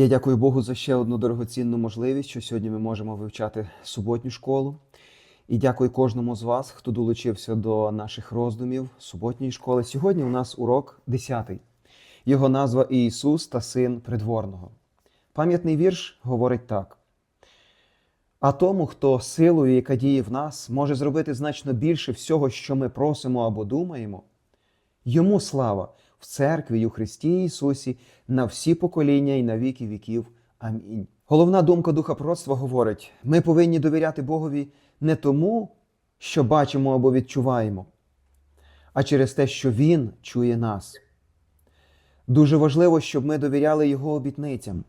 Я дякую Богу за ще одну дорогоцінну можливість, що сьогодні ми можемо вивчати суботню школу. І дякую кожному з вас, хто долучився до наших роздумів суботньої школи. Сьогодні у нас урок 10. Його назва Ісус та Син Придворного. Пам'ятний вірш говорить так: а тому, хто силою, яка діє в нас, може зробити значно більше всього, що ми просимо або думаємо, йому слава в церкві й у Христі Ісусі на всі покоління і на віки віків. Амінь. Головна думка духа пророцтва говорить: ми повинні довіряти Богові не тому, що бачимо або відчуваємо, а через те, що Він чує нас. Дуже важливо, щоб ми довіряли Його обітницям.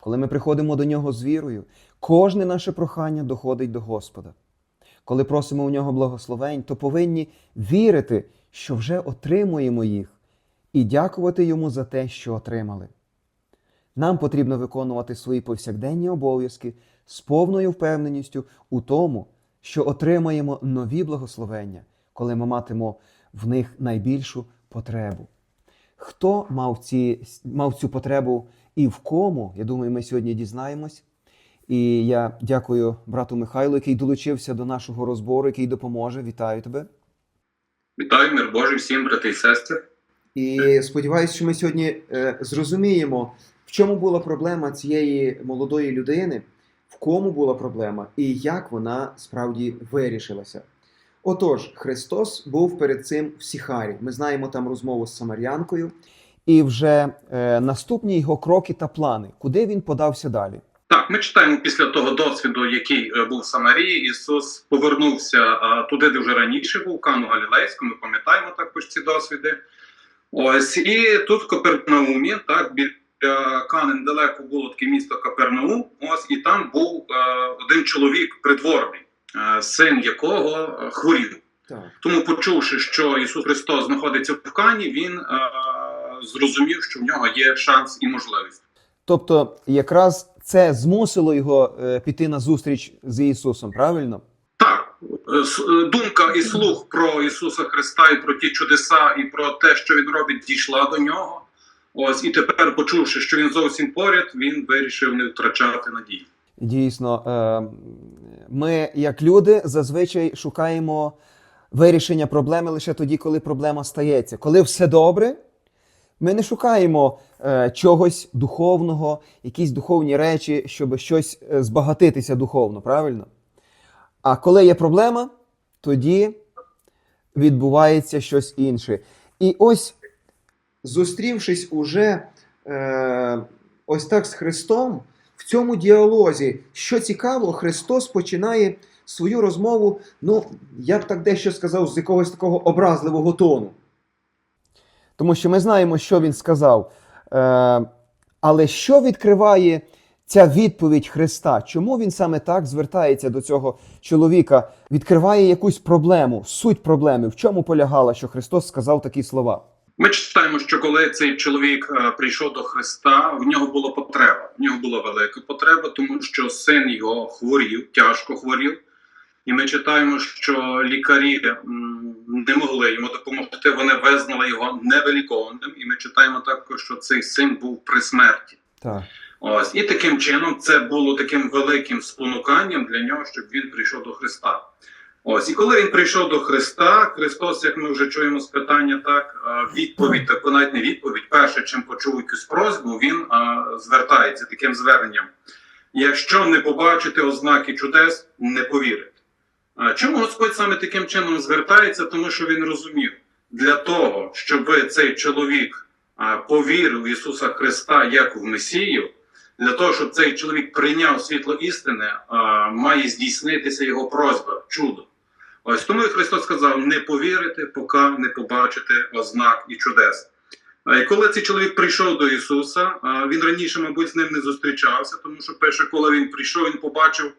Коли ми приходимо до Нього з вірою, кожне наше прохання доходить до Господа. Коли просимо у нього благословень, то повинні вірити, що вже отримуємо їх, і дякувати йому за те, що отримали. Нам потрібно виконувати свої повсякденні обов'язки з повною впевненістю у тому, що отримаємо нові благословення, коли ми матимо в них найбільшу потребу. Хто мав, ці, мав цю потребу і в кому, я думаю, ми сьогодні дізнаємось. І я дякую брату Михайлу, який долучився до нашого розбору, який допоможе. Вітаю тебе. Вітаю, мир Божий всім, брати і сестри. І сподіваюся, що ми сьогодні е, зрозуміємо, в чому була проблема цієї молодої людини, в кому була проблема і як вона справді вирішилася. Отож, Христос був перед цим в Сіхарі. Ми знаємо там розмову з Самарянкою. І вже е, наступні його кроки та плани, куди він подався далі. Так, ми читаємо після того досвіду, який е, був в Самарії. Ісус повернувся а, туди, де вже раніше був, Кану Галілейську. Ми пам'ятаємо також ці досвіди. Ось і тут в Капернаумі, так біля Кани недалеко було таке місто Капернаум. Ось і там був е, один чоловік придворний, е, син якого е, хворів. Так. Тому, почувши, що Ісус Христос знаходиться в Кані, він е, зрозумів, що в нього є шанс і можливість. Тобто, якраз це змусило його е, піти на зустріч з Ісусом, правильно? Е, думка і слух про Ісуса Христа і про ті чудеса, і про те, що він робить, дійшла до нього. Ось і тепер, почувши, що він зовсім поряд, він вирішив не втрачати надії. Дійсно, е, ми, як люди, зазвичай шукаємо вирішення проблеми лише тоді, коли проблема стається. Коли все добре, ми не шукаємо е, чогось духовного, якісь духовні речі, щоб щось збагатитися духовно, правильно? А коли є проблема, тоді відбувається щось інше. І ось, зустрівшись уже е, ось так з Христом, в цьому діалозі, що цікаво, Христос починає свою розмову, ну, я б так дещо сказав, з якогось такого образливого тону. Тому що ми знаємо, що він сказав. Е, але що відкриває ця відповідь Христа? Чому він саме так звертається до цього чоловіка? Відкриває якусь проблему, суть проблеми. В чому полягала, що Христос сказав такі слова? Ми читаємо, що коли цей чоловік е, прийшов до Христа, в нього була потреба. В нього була велика потреба, тому що син його хворів, тяжко хворів. І ми читаємо, що лікарі не могли йому допомогти. Вони визнали його невилікованим. І ми читаємо також, що цей син був при смерті. Так. Ось і таким чином це було таким великим спонуканням для нього, щоб він прийшов до Христа. Ось і коли він прийшов до Христа, Христос, як ми вже чуємо з питання, так відповідь, так навіть не відповідь. Перше, чим почув якусь просьбу, він а, звертається таким зверненням: якщо не побачите ознаки чудес, не повірите. Чому Господь саме таким чином звертається? Тому що він розумів, для того, щоб цей чоловік повірив в Ісуса Христа як в Месію, для того, щоб цей чоловік прийняв світло істини, має здійснитися його просьба, чудо. Ось тому і Христос сказав: не повірите, поки не побачите ознак і чудес. І коли цей чоловік прийшов до Ісуса, він раніше, мабуть, з ним не зустрічався, тому що перше, коли він прийшов, він побачив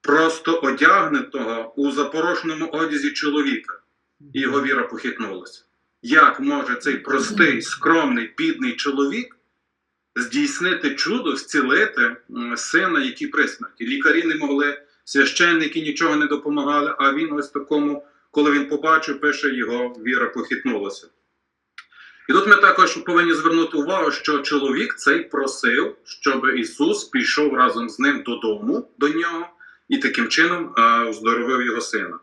просто одягнутого у запорошеному одязі чоловіка, і його віра похитнулася. Як може цей простий, скромний, бідний чоловік здійснити чудо, зцілити сина, який при смерті? Лікарі не могли, священники нічого не допомагали, а він ось такому, коли він побачив, пише, його віра похитнулася. І тут ми також повинні звернути увагу, що чоловік цей просив, щоб Ісус пішов разом з ним додому до нього і таким чином е, оздоровив його сина.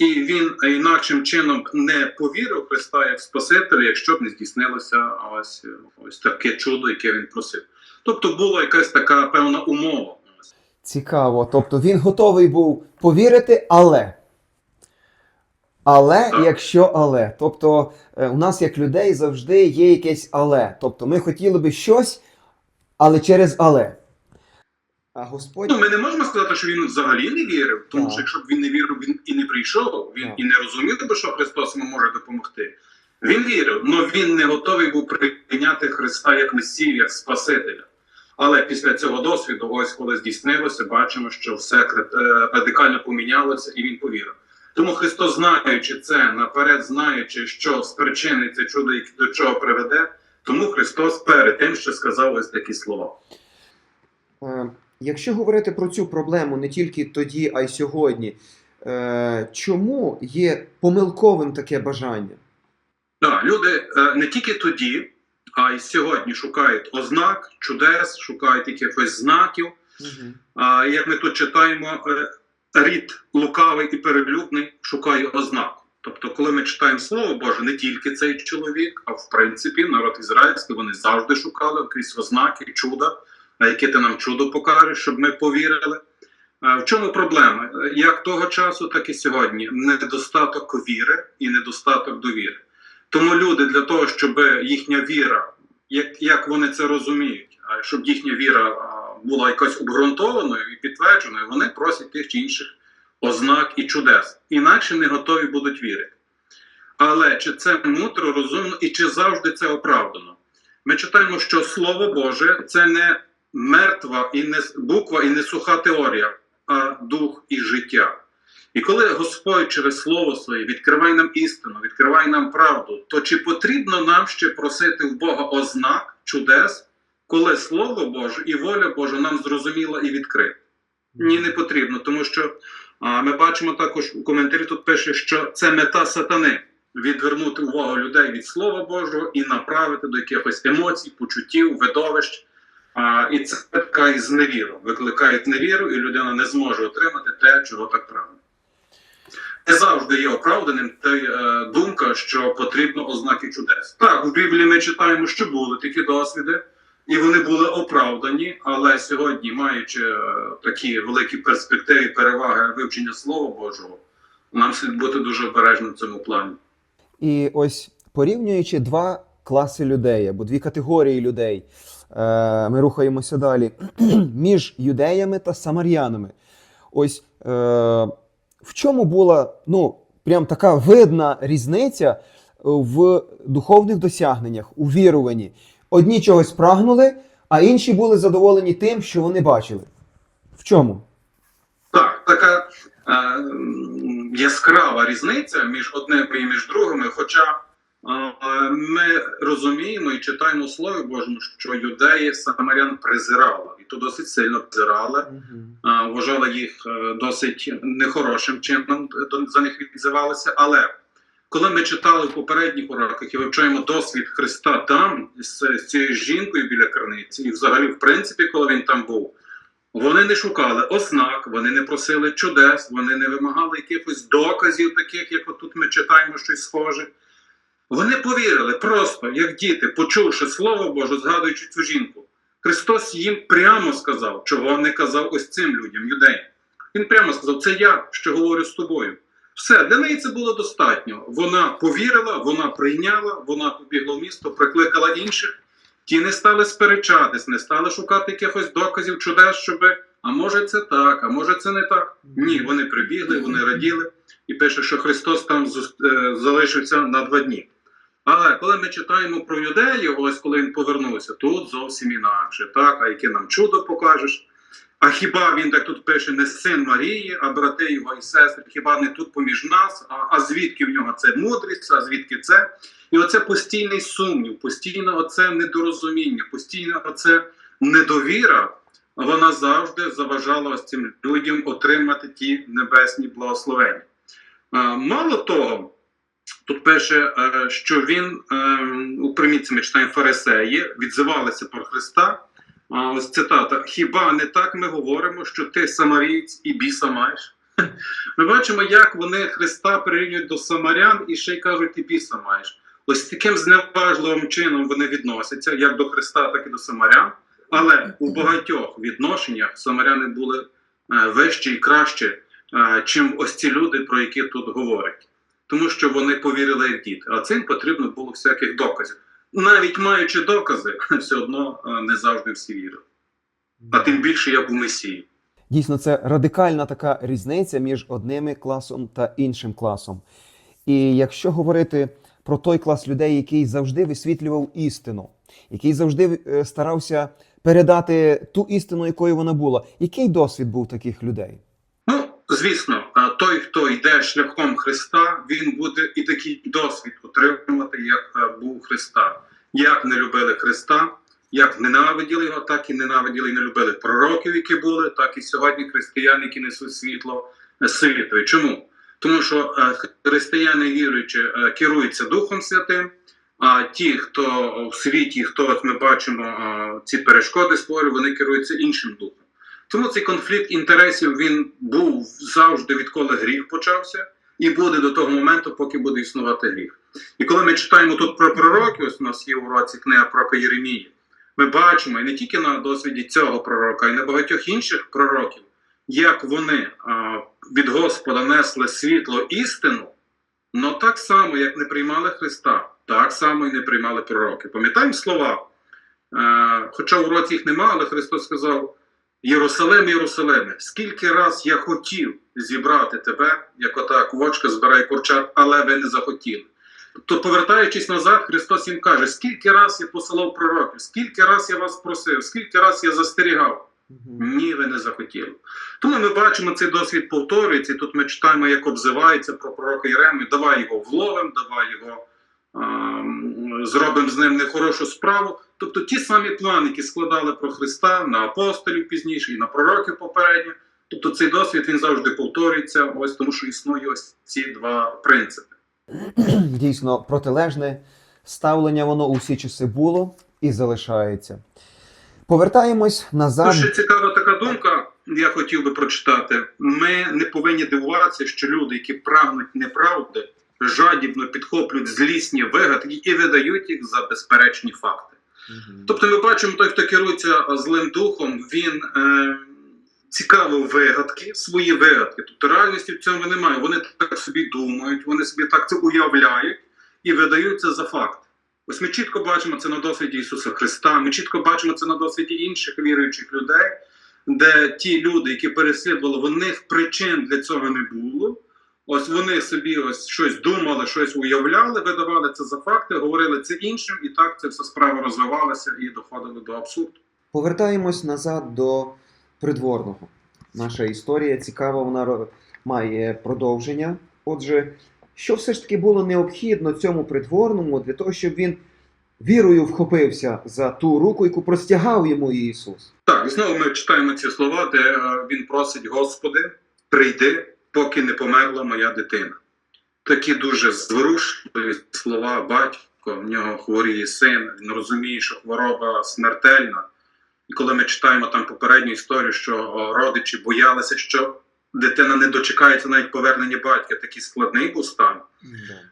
І він інакшим чином не повірив Христа як Спасителя, якщо б не здійснилося ось, ось таке чудо, яке він просив. Тобто була якась така певна умова. Цікаво. Тобто він готовий був повірити, але. Але Так. якщо але. Тобто е, у нас, як людей, завжди є якесь але. Тобто ми хотіли би щось, але через але. А Господь. Ну, ми не можемо сказати, що він взагалі не вірив, тому Так. що якщо б він не вірив, він і не прийшов, він Так. і не розумів би, що Христос йому може допомогти. Він вірив, але він не готовий був прийняти Христа як Месію, як Спасителя. Але після цього досвіду, ось коли здійснилося, бачимо, що все е, радикально помінялося, і він повірив. Тому Христос, знаючи це, наперед знаючи, що спричинить це чудо, до чого приведе, тому Христос перед тим, що сказав ось такі слова. Якщо говорити про цю проблему не тільки тоді, а й сьогодні, е, чому є помилковим таке бажання? Да, люди е, не тільки тоді, а й сьогодні шукають ознак, чудес, шукають якихось знаків. А як ми тут читаємо, е, рід лукавий і перелюбний шукає ознак. Тобто, коли ми читаємо Слово Боже, не тільки цей чоловік, а в принципі народ ізраїльський вони завжди шукали якісь ознаки, чуда, а яке ти нам чудо покажеш, щоб ми повірили. В чому проблема? Е, Як того часу, так і сьогодні. Недостаток віри і недостаток довіри. Тому люди для того, щоб їхня віра, як, як вони це розуміють, а щоб їхня віра була якось обґрунтованою і підтвердженою, вони просять тих чи інших ознак і чудес. Інакше не готові будуть вірити. Але чи це мудро, розумно і чи завжди це оправдано? Ми читаємо, що Слово Боже це не мертва і не буква і не суха теорія, а дух і життя. І коли Господь через Слово Своє відкриває нам істину, відкриває нам правду, то чи потрібно нам ще просити в Бога ознак, чудес, коли Слово Боже і воля Божа нам зрозуміла і відкрита? Ні, не потрібно, тому що а, ми бачимо також у коментарі тут пише, що це мета сатани відвернути увагу людей від Слова Божого і направити до якихось емоцій, почуттів, видовищ. А, і це така і зневіра. Викликають невіру, і людина не зможе отримати те, чого так прагне. Не завжди є оправданим та е, думка, що потрібно ознаки чудес. Так, в Біблії ми читаємо, що були такі досвіди, і вони були оправдані. Але сьогодні, маючи е, такі великі перспективи, переваги вивчення Слова Божого, нам слід бути дуже обережним в цьому плані. І ось порівнюючи два класи людей або дві категорії людей, ми рухаємося далі між юдеями та самарянами. Ось е, в чому була ну, прям така видна різниця в духовних досягненнях, у віруванні. Одні чогось прагнули, а інші були задоволені тим, що вони бачили. В чому? Так, така е, яскрава різниця між одним і між другими. Хоча е, ми розуміємо і читаємо у Слові Божому, що юдеї самарян презирали, і то досить сильно презирали, вважали їх е, досить нехорошим чином, е, за них відзивалися. Але коли ми читали в попередніх уроках і вивчаємо досвід Христа там з, з цією жінкою біля криниці, і взагалі, в принципі, коли він там був. Вони не шукали ознак, вони не просили чудес, вони не вимагали якихось доказів, таких, як отут ми читаємо щось схоже. Вони повірили просто, як діти, почувши Слово Боже, згадуючи цю жінку. Христос їм прямо сказав, чого не казав ось цим людям, юдеям. Він прямо сказав: це я, що говорю з тобою. Все, для неї це було достатньо. Вона повірила, вона прийняла, вона побігла в місто, прикликала інших. Ті не стали сперечатись, не стали шукати якихось доказів чудес, щоб а може це так, а може це не так. Ні, вони прибігли, вони раділи, і пише, що Христос там е, залишився на два дні. Але коли ми читаємо про юдею, ось коли він повернувся, тут зовсім інакше. Так, а яке нам чудо покажеш? А хіба він так тут пише не син Марії, а брати його і сестри, хіба не тут поміж нас? А, а звідки в нього це мудрість, а звідки це? І оце постійний сумнів, постійне оце недорозуміння, постійне оце недовіра, вона завжди заважала ось цим людям отримати ті небесні благословення. Мало того, Тут пише, е, що він ем, у примітці ми читаємо фарисеї, відзивалися про Христа. Ось цитата: Хіба не так ми говоримо, що ти самарієць і біса маєш? Ми бачимо, як вони Христа прирівнюють до самарян і ще й кажуть, і біса маєш. Ось таким зневажливим чином вони відносяться як до Христа, так і до самарян. Але у багатьох відношеннях самаряни були е, вищі і кращі, е, чим ось ці люди, про які тут говорять. Тому що вони повірили як діти. А цим потрібно було всяких доказів. Навіть маючи докази, все одно е, не завжди всі вірили. А тим більше як у Месії. Дійсно, це радикальна така різниця між одним класом та іншим класом. І якщо говорити про той клас людей, який завжди висвітлював істину, який завжди е, старався передати ту істину, якою вона була, який досвід був таких людей? Звісно, той, хто йде шляхом Христа, він буде і такий досвід отримувати, як е, був Христа. Як не любили Христа, як ненавиділи його, так і ненавиділи і не любили пророків, які були, так і сьогодні християни, які несуть світло е, світові. Чому? Тому що е, християни віруючи е, керуються Духом Святим. А ті, хто в світі, хто от ми бачимо е, ці перешкоди створює, вони керуються іншим духом. Тому цей конфлікт інтересів він був завжди, відколи гріх почався, і буде до того моменту, поки буде існувати гріх. І коли ми читаємо тут про пророків, ось у нас є у році книга пророка Єремії, ми бачимо і не тільки на досвіді цього пророка, і на багатьох інших пророків, як вони а, від Господа несли світло істину, але так само, як не приймали Христа, так само і не приймали пророки. Пам'ятаємо слова? Е, хоча у році їх немає, але Христос сказав: Єрусалим, Єрусалиме, скільки раз я хотів зібрати тебе, як отак вочка збирає курчат, але ви не захотіли. Тобто, повертаючись назад, Христос їм каже, скільки раз я посилав пророків, скільки раз я вас просив, скільки раз я застерігав. Ні, ви не захотіли. Тому ми бачимо, цей досвід повторюється, і тут ми читаємо, як обзивається про пророка Єремію, давай його вловимо, давай його ем, зробимо з ним нехорошу справу. Тобто ті самі плани, які складали про Христа на апостолів пізніше і на пророків попередньо. Тобто цей досвід він завжди повторюється, ось тому що існує ось ці два принципи. Дійсно, протилежне ставлення воно у всі часи було і залишається. Повертаємось назад. Ще цікава така думка, я хотів би прочитати. Ми не повинні дивуватися, що люди, які прагнуть неправди, жадібно підхоплюють злісні вигадки і видають їх за безперечні факти. Мгм. Тобто, ми бачимо, той, хто керується злим духом, він е, цікавив вигадки, свої вигадки. Тобто реальності в цьому немає. Вони так собі думають, вони собі так це уявляють і видають це за факт. Ось ми чітко бачимо це на досвіді Ісуса Христа. Ми чітко бачимо це на досвіді інших віруючих людей, де ті люди, які переслідували, в них причин для цього не було. Ось вони собі ось щось думали, щось уявляли, видавали це за факти, говорили це іншим, і так це вся справа розвивалася і доходила до абсурду. Повертаємось назад до придворного. Наша історія цікава, вона має продовження. Отже, що все ж таки було необхідно цьому придворному для того, щоб він вірою вхопився за ту руку, яку простягав йому Ісус? Так, і знову ми читаємо ці слова, де е, він просить: Господи, прийди, поки не померла моя дитина. Такі дуже зворушливі слова батько, в нього хворіє син, він розуміє, що хвороба смертельна. І коли ми читаємо там попередню історію, що родичі боялися, що дитина не дочекається навіть повернення батька, такий складний був стан.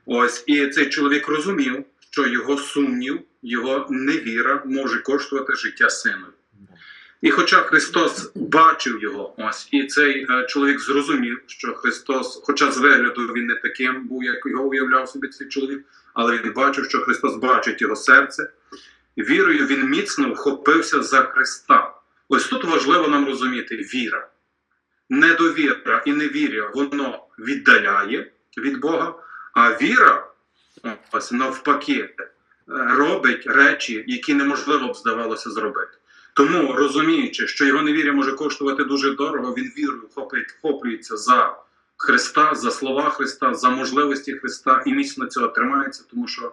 Ось і цей чоловік розумів, що його сумнів, його невіра може коштувати життя синові. І хоча Христос бачив його, ось і цей е, чоловік зрозумів, що Христос, хоча з вигляду він не таким був, як його уявляв собі цей чоловік, але він бачив, що Христос бачить його серце. Вірою він міцно вхопився за Христа. Ось тут важливо нам розуміти віра. Недовіра і невір'я воно віддаляє від Бога, а віра, ось навпаки, е, робить речі, які неможливо б здавалося зробити. Тому, розуміючи, що його невір'я може коштувати дуже дорого, він вірою вхоплюється за Христа, за слова Христа, за можливості Христа і міцно цього тримається, тому що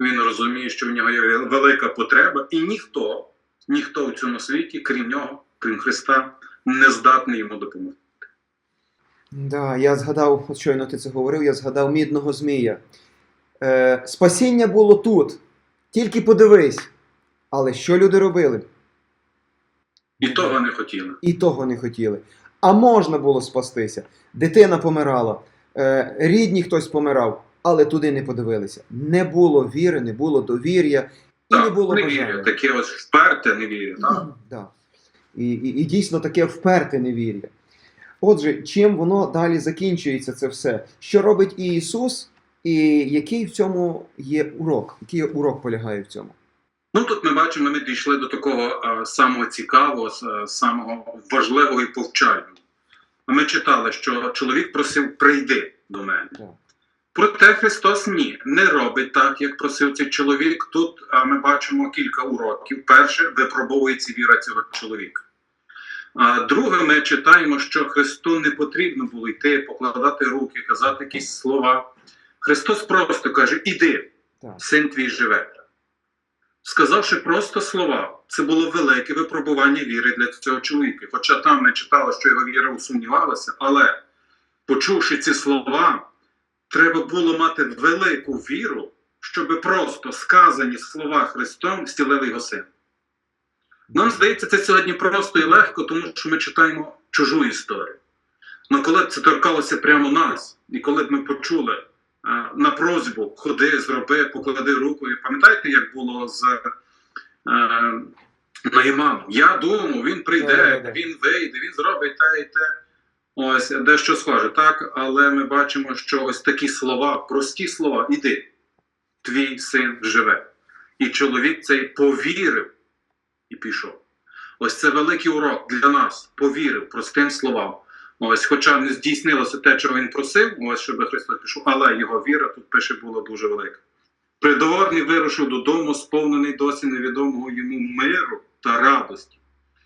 він розуміє, що в нього є велика потреба, і ніхто, ніхто у цьому світі, крім нього, крім Христа, не здатний йому допомогти. Да, я згадав, щойно ти це говорив, я згадав мідного змія. Е, спасіння було тут. Тільки подивись. Але що люди робили? І того не хотіли. І того не хотіли. А можна було спастися. Дитина помирала, е, рідні хтось помирав, але туди не подивилися. Не було віри, не було довір'я і не було не бажання. вірю. Таке ось вперте не вірю. Так? Да. І, і, і дійсно таке вперте невір'я. Отже, чим воно далі закінчується це все? Що робить і Ісус, і який в цьому є урок? Який урок полягає в цьому? Ну тут ми бачимо, ми дійшли до такого е, самого цікавого, с- е, самого важливого і повчального. Ми читали, що чоловік просив прийди до мене. Проте Христос ні, не робить так, як просив цей чоловік. Тут а, ми бачимо кілька уроків. Перше, випробовується віра цього чоловіка. А друге, ми читаємо, що Христу не потрібно було йти, покладати руки, казати якісь слова. Христос просто каже: Іди, син твій живе. Сказавши просто слова, це було велике випробування віри для цього чоловіка. Хоча там ми читали, що його віра усумнівалася, але почувши ці слова, треба було мати велику віру, щоб просто сказані слова Христом зцілили його син. Нам здається, це сьогодні просто і легко, тому що ми читаємо чужу історію. Але коли б це торкалося прямо нас, і коли б ми почули на просьбу ходи, зроби, поклади руку. І пам'ятаєте, як було з е, Наїманом? Я думав, він прийде, він вийде, він зробить те і те. Ось дещо схоже, так, але ми бачимо, що ось такі слова, прості слова, іди, твій син живе. І чоловік цей повірив і пішов. Ось це великий урок для нас. Повірив простим словам. Ось, хоча не здійснилося те, чого він просив, ось щоб Христос пішов, але його віра тут пише була дуже велика. Придворний вирушив додому, сповнений досі невідомого йому миру та радості.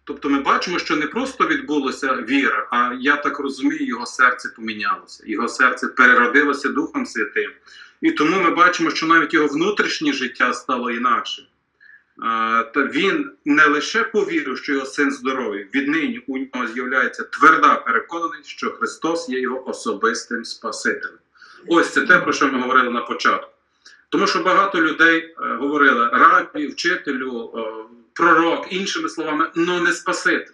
Тобто ми бачимо, що не просто відбулося віра, а я так розумію, його серце помінялося, його серце переродилося Духом Святим. І тому ми бачимо, що навіть його внутрішнє життя стало інакше. Та він не лише повірив, що його син здоровий, віднині у нього з'являється тверда переконаність, що Христос є його особистим Спасителем. Ось це те, про що ми говорили на початку. Тому що багато людей е, говорили рабі, вчителю, е, пророк, іншими словами, ну не Спаситель,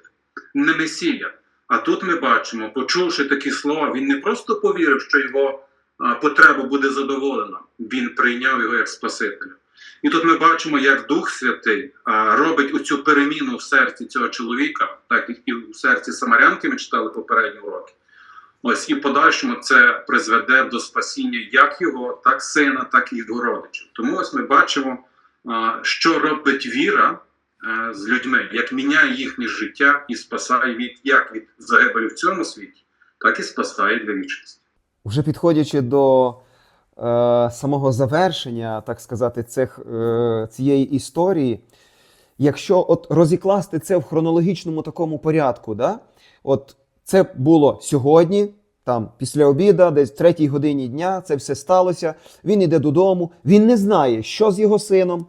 не Месія. А тут ми бачимо, почувши такі слова, він не просто повірив, що його е, потреба буде задоволена, він прийняв його як Спасителя. І тут ми бачимо, як Дух Святий робить оцю переміну в серці цього чоловіка, так і в серці Самарянки ми читали попередні уроки. Ось і в подальшому це призведе до спасіння як його, так сина, так і його родичів. Тому ось ми бачимо, що робить віра з людьми, як міняє їхнє життя і спасає від як від загибелі в цьому світі, так і спасає для вічності. Вже підходячи до е, самого завершення, так сказати, цих, е, цієї історії, якщо от розікласти це в хронологічному такому порядку, да? от це було сьогодні, там після обіда, десь в третій годині дня, це все сталося. Він іде додому, він не знає, що з його сином.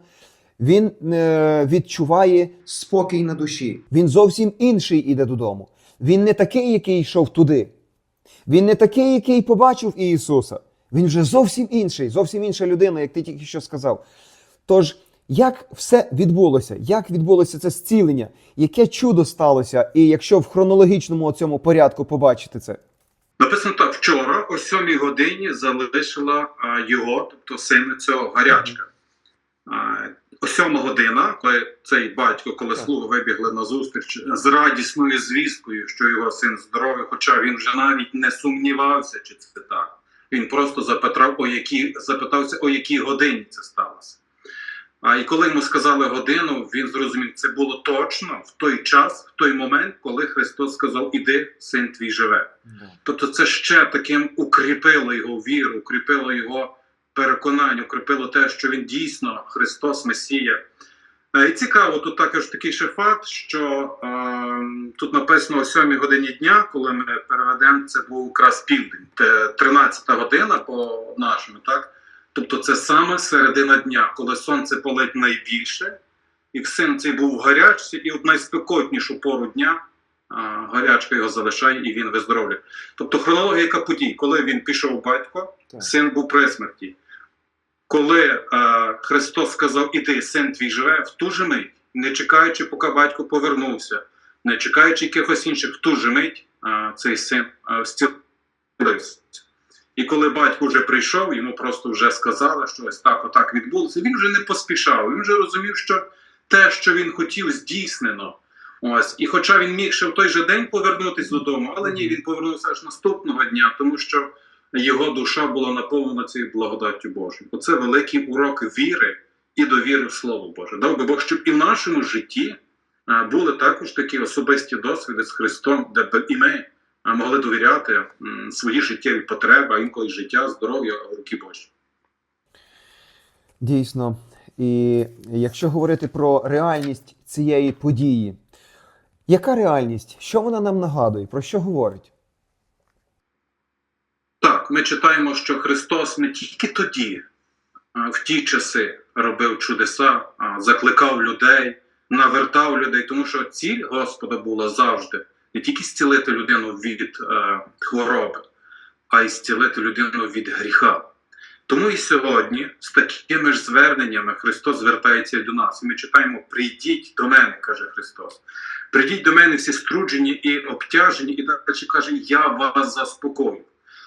Він е, відчуває спокій на душі. Він зовсім інший іде додому. Він не такий, який йшов туди. Він не такий, який побачив Ісуса. Він вже зовсім інший, зовсім інша людина, як ти тільки що сказав. Тож, як все відбулося? Як відбулося це зцілення? Яке чудо сталося? І якщо в хронологічному цьому порядку побачити це? Написано так: вчора о сьомій годині залишила а, його, тобто сина цього гарячка. А, о сьома година, коли цей батько, коли слуги вибігли на зустріч з радісною звісткою, що його син здоровий, хоча він вже навіть не сумнівався, чи це так. Він просто запитав, о якій, запитався, о якій годині це сталося. А і коли йому сказали годину, він зрозумів, це було точно в той час, в той момент, коли Христос сказав: Іди, син твій живе. Тобто це ще таким укріпило його віру, укріпило його переконання, укріпило те, що він дійсно Христос Месія. Е, І цікаво, тут також такий ще факт, що е, тут написано о 7 годині дня, коли ми переведемо, це був якраз південь, те 13 година по нашому, так? Тобто це саме середина дня, коли сонце палить найбільше, і син цей був в гарячці, і от найспекотнішу пору дня а, гарячка його залишає і він виздоровлює. Тобто хронологія подій, коли він пішов батько, Так. син був при смерті. Коли е, Христос сказав, іди, син твій живе, в ту же мить, не чекаючи, поки батько повернувся, не чекаючи якихось інших, в ту же мить е, цей син е, зцілився. І коли батько вже прийшов, йому просто вже сказали, що ось так, отак відбулося. Він вже не поспішав. Він вже розумів, що те, що він хотів, здійснено. Ось, і хоча він міг ще в той же день повернутися додому, але ні, він повернувся аж наступного дня, тому що його душа була наповнена цією благодаттю Божою. Оце великий урок віри і довіри в Слово Боже. Дав би Бог, щоб і в нашому житті були також такі особисті досвіди з Христом, де б і ми могли довіряти свої життєві потреби, а інколи життя, здоров'я в руки Божі. Дійсно. І якщо говорити про реальність цієї події, яка реальність? Що вона нам нагадує? Про що говорить? Ми читаємо, що Христос не тільки тоді, в ті часи робив чудеса, закликав людей, навертав людей, тому що ціль Господа була завжди не тільки зцілити людину від е, хвороби, а й зцілити людину від гріха. Тому і сьогодні з такими ж зверненнями Христос звертається до нас. Ми читаємо: Прийдіть до мене, каже Христос. Прийдіть до мене всі струджені і обтяжені, і далі каже, я вас заспокою.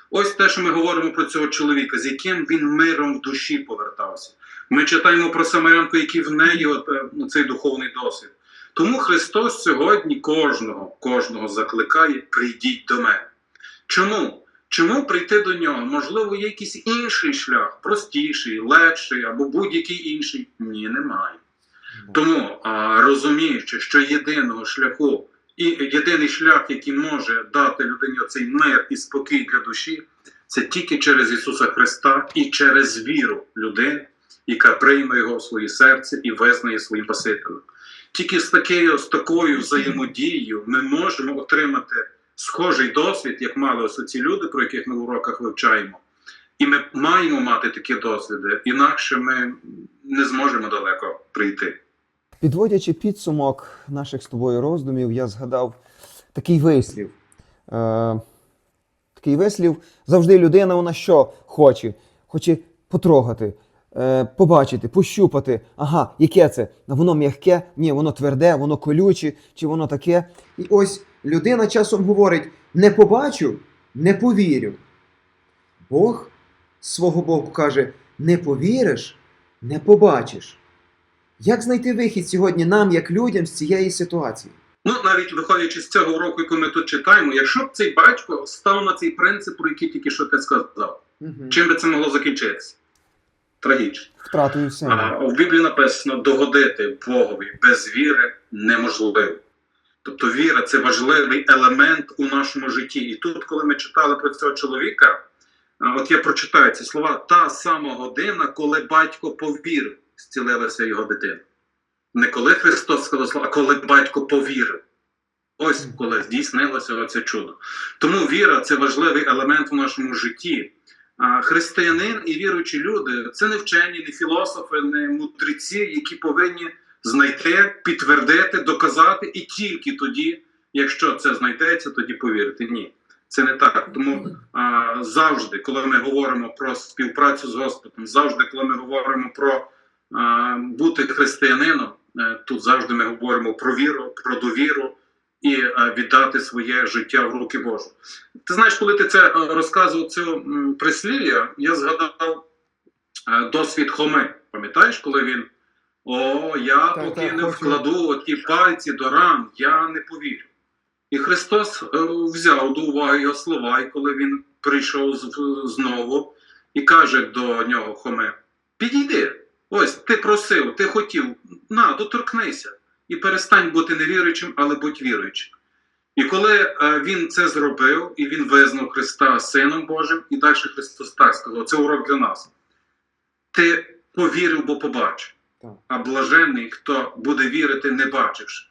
Ось те, що ми говоримо про цього чоловіка, з яким він миром в душі повертався. Ми читаємо про Самарянку, який в неї от, е, ну, цей духовний досвід. Тому Христос сьогодні кожного, кожного закликає: прийдіть до мене. Чому? Чому прийти до нього? Можливо, є якийсь інший шлях, простіший, легший або будь-який інший? Ні, немає. Тому, а, розуміючи, що єдиного шляху і єдиний шлях, який може дати людині оцей мир і спокій для душі, це тільки через Ісуса Христа і через віру людини, яка прийме його в своє серце і визнає своїм Спасителем. Тільки з такою, з такою взаємодією ми можемо отримати схожий досвід, як мали ось ці люди, про яких ми в уроках вивчаємо. І ми маємо мати такі досвіди, інакше ми не зможемо далеко прийти. Підводячи підсумок наших з тобою роздумів, я згадав такий вислів. Е, такий вислів завжди людина вона що хоче? Хоче потрогати, е, побачити, пощупати. Ага, яке це? Воно м'яке, ні, воно тверде, воно колюче, чи воно таке. І ось людина часом говорить: не побачу, не повірю. Бог з свого боку каже: не повіриш, не побачиш. Як знайти вихід сьогодні нам, як людям, з цієї ситуації? Ну, навіть виходячи з цього уроку, який ми тут читаємо, якщо б цей батько став на цей принцип, про який тільки що ти сказав, Угу. чим би це могло закінчитися? Трагічно. Втратою А в Біблії написано: догодити Богові без віри неможливо. Тобто віра це важливий елемент у нашому житті. І тут, коли ми читали про цього чоловіка, от я прочитаю ці слова: та сама година, коли батько повірив, зцілилася його дитина. Не коли Христос сказав слова, а коли батько повірив. Ось коли здійснилося це чудо. Тому віра це важливий елемент у нашому житті. А християнин і віруючі люди це не вчені, не філософи, не мудреці, які повинні знайти, підтвердити, доказати, і тільки тоді, якщо це знайдеться, тоді повірити. Ні, це не так. Тому а, завжди, коли ми говоримо про співпрацю з Господом, завжди, коли ми говоримо про бути християнином, е, тут завжди ми говоримо про віру, про довіру і е, віддати своє життя в руки Божі. Ти знаєш, коли ти це е, розказував цю прислів'я, я згадав досвід Хоми. Пам'ятаєш, коли він о, я Так, поки так, не вкладу оті пальці до ран, я не повірю. І Христос взяв до уваги його слова, і коли він прийшов знову і каже до нього Хоме: Підійди, ось ти просив, ти хотів, на, доторкнися і перестань бути невіруючим, але будь віруючим. І коли е, він це зробив, і він визнав Христа Сином Божим, і далі Христос так сказав, це урок для нас. Ти повірив, бо побачив. А блаженний, хто буде вірити, не бачивши.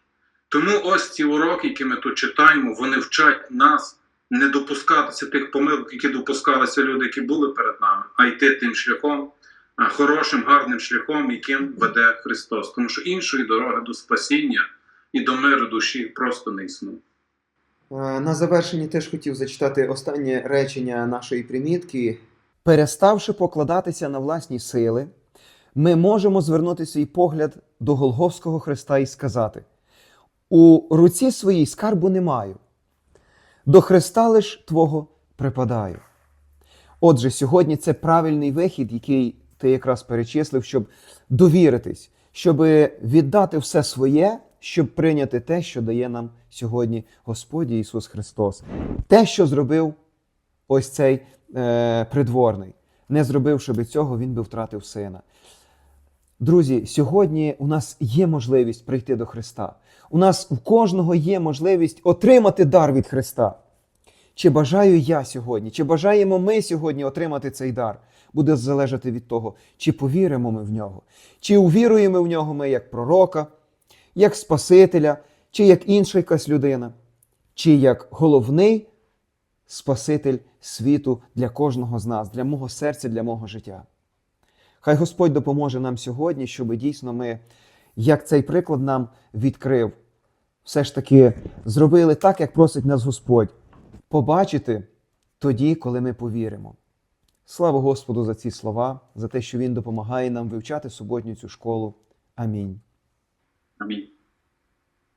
Тому ось ці уроки, які ми тут читаємо, вони вчать нас не допускатися тих помилок, які допускалися люди, які були перед нами, а йти тим шляхом, хорошим, гарним шляхом, яким веде Христос. Тому що іншої дороги до спасіння і до миру душі просто не існує. Е, На завершенні теж хотів зачитати останнє речення нашої примітки. переставши покладатися на власні сили, ми можемо звернути свій погляд до Голговського Христа і сказати: у руці своїй скарбу не маю, до Христа лиш Твого припадаю. Отже, сьогодні це правильний вихід, який ти якраз перечислив, щоб довіритись, щоб віддати все своє, щоб прийняти те, що дає нам сьогодні Господь Ісус Христос. Те, що зробив ось цей е, придворний. Не зробивши би цього, він би втратив сина. Друзі, сьогодні у нас є можливість прийти до Христа. У нас у кожного є можливість отримати дар від Христа. Чи бажаю я сьогодні, чи бажаємо ми сьогодні отримати цей дар, буде залежати від того, чи повіримо ми в нього, чи увіруємо в нього ми як пророка, як Спасителя, чи як інша якась людина, чи як головний Спаситель світу для кожного з нас, для мого серця, для мого життя. Хай Господь допоможе нам сьогодні, щоб дійсно ми, як цей приклад нам відкрив, все ж таки зробили так, як просить нас Господь, побачити тоді, коли ми повіримо. Слава Господу за ці слова, за те, що Він допомагає нам вивчати суботню цю школу. Амінь. Амінь.